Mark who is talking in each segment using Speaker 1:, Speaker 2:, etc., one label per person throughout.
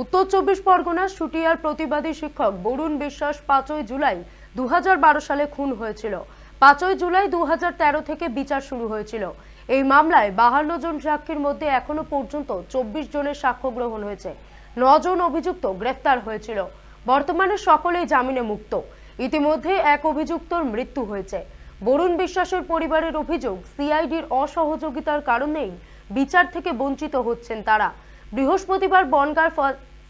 Speaker 1: উত্তর চব্বিশ পরগনার শুটিয়ার প্রতিবাদী শিক্ষক বরুণ বিশ্বাস পাঁচই জুলাই দু হাজার বারো সালে খুন হয়েছিল। পাঁচই জুলাই দুহাজার তেরো থেকে বিচার শুরু হয়েছিল। এই মামলায় বাহান্ন জন সাক্ষীর মধ্যে এখনও পর্যন্ত চব্বিশ জনের সাক্ষ্য গ্রহণ হয়েছে। নজন অভিযুক্ত গ্রেফতার হয়েছিল। বর্তমানে সকলেই জামিনে মুক্ত। ইতিমধ্যে এক অভিযুক্তর মৃত্যু হয়েছে। বরুণ বিশ্বাসের পরিবারের অভিযোগ, সিআইডির অসহযোগিতার কারণেই বিচার থেকে বঞ্চিত হচ্ছেন তারা। বৃহস্পতিবার বনগার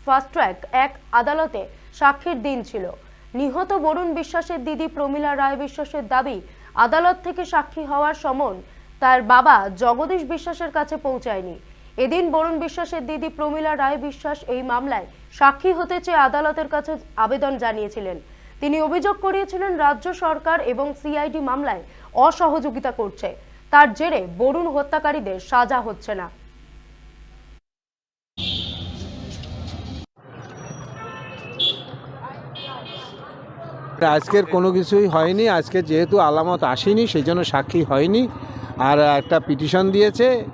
Speaker 1: ফাস্ট ট্র্যাক এক আদালতে সাক্ষীর দিন ছিল। নিহত বরুণ বিশ্বাসের দিদি প্রমীলা রায় বিশ্বাসের দাবি, আদালত থেকে সাক্ষী হওয়ার সমন তার বাবা জগদীশ বিশ্বাসের কাছে পৌঁছায়নি। এদিন বরুণ বিশ্বাসের দিদি প্রমীলা রায় বিশ্বাস এই মামলায় সাক্ষী হতে চেয়ে আদালতের কাছে আবেদন জানিয়েছিলেন। তিনি অভিযোগ করিয়েছিলেন, রাজ্য সরকার এবং সিআইডি মামলায় অসহযোগিতা করছে। তার জেরে বরুণ হত্যাকারীদের সাজা হচ্ছে না।
Speaker 2: আজকের কোনো কিছুই হয়নি। আজকে যেহেতু আলামত আসেনি সেই জন্য সাক্ষী হয়নি। আর একটা পিটিশন দিয়েছে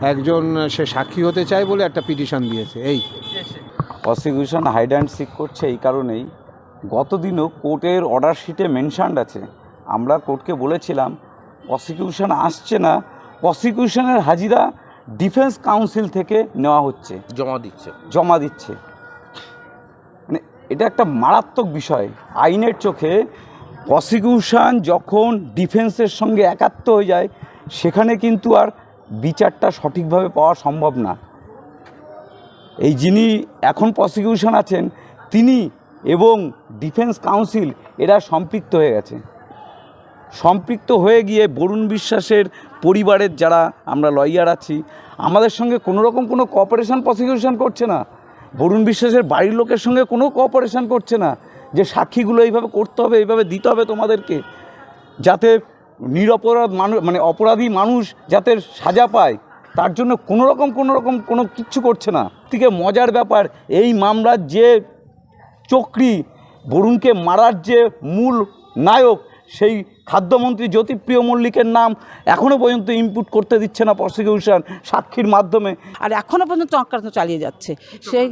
Speaker 2: একজন সে সাক্ষী হতে চায় বলে একটা পিটিশন দিয়েছে। এই।
Speaker 3: প্রসিকিউশন হাইড অ্যান্ড সিক করছে এই কারণেই। গতদিনও কোর্টের অর্ডার শিটে মেনশানড আছে। আমরা কোর্টকে বলেছিলাম প্রসিকিউশন আসছে না। প্রসিকিউশনের হাজিরা ডিফেন্স কাউন্সিল থেকে নেওয়া হচ্ছে।
Speaker 4: জমা দিচ্ছে।
Speaker 3: জমা দিচ্ছে। এটা একটা মারাত্মক বিষয়। আইনের চোখে প্রসিকিউশন যখন ডিফেন্সের সঙ্গে একাত্ম হয়ে যায়, সেখানে কিন্তু আর বিচারটা সঠিকভাবে পাওয়া সম্ভব না। এই যিনি এখন প্রসিকিউশন আছেন, তিনি এবং ডিফেন্স কাউন্সিল এরা সম্পৃক্ত হয়ে গেছে। সম্পৃক্ত হয়ে গিয়ে বরুণ বিশ্বাসের পরিবারের যারা আমরা লয়ার আছি, আমাদের সঙ্গে কোনো রকম কোনো কোঅপারেশন প্রসিকিউশন করছে না। বরুণ বিশ্বাসের বাড়ির লোকের সঙ্গে কোনো কোঅপারেশন করছে না। যে সাক্ষীগুলো এইভাবে করতে হবে, এইভাবে দিতে হবে তোমাদেরকে। যাতে নিরপরাধ মানুষ মানে অপরাধী মানুষ যাতে সাজা পায়, তার জন্য কোনো রকম কোনো রকম কোনো কিচ্ছু করছে না। থেকে মজার ব্যাপার, এই মামলার যে চক্রী, বরুণকে মারার যে মূল নায়ক সেই খাদ্যমন্ত্রী জ্যোতিপ্রিয় মল্লিকের নাম এখনও পর্যন্ত ইনপুট করতে দিচ্ছে না প্রসিকিউশন সাক্ষীর মাধ্যমে।
Speaker 5: আর এখনও পর্যন্ত চক্রান্ত চালিয়ে যাচ্ছে। সেই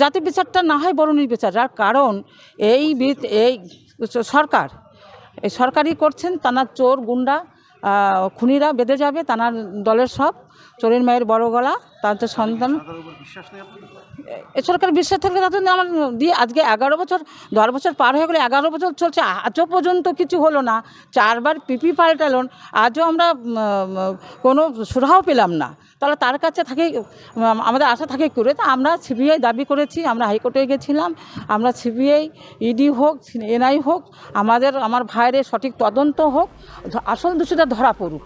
Speaker 5: যাতে বিচারটা না হয় বরুণীর বিচার যার কারণ এই এই সরকার, এই সরকারই করছেন, তানার চোর, গুন্ডা খুনিরা বেঁধে যাবে, তানার দলের সব। চোরের মায়ের বড় গলা। তার যে সন্তান। এ সরকার বিশ্বাস থাকলে তাদের আমার দিয়ে আজকে এগারো বছর দশ বছর পার হয়ে গেলে এগারো বছর চলছে আজও পর্যন্ত কিছু হলো না। চারবার পিপি পাল্টালন আজও আমরা কোনো সুরাহও পেলাম না। তাহলে তার কাছে থাকে আমাদের আশা থাকে করে। তা আমরা সিবিআই দাবি করেছি আমরা হাইকোর্টে গেছিলাম আমরা সিবিআই ইডি হোক এনআই হোক আমাদের আমার ভাইয়ের সঠিক তদন্ত হোক আসল দোষীটা ধরা পড়ুক।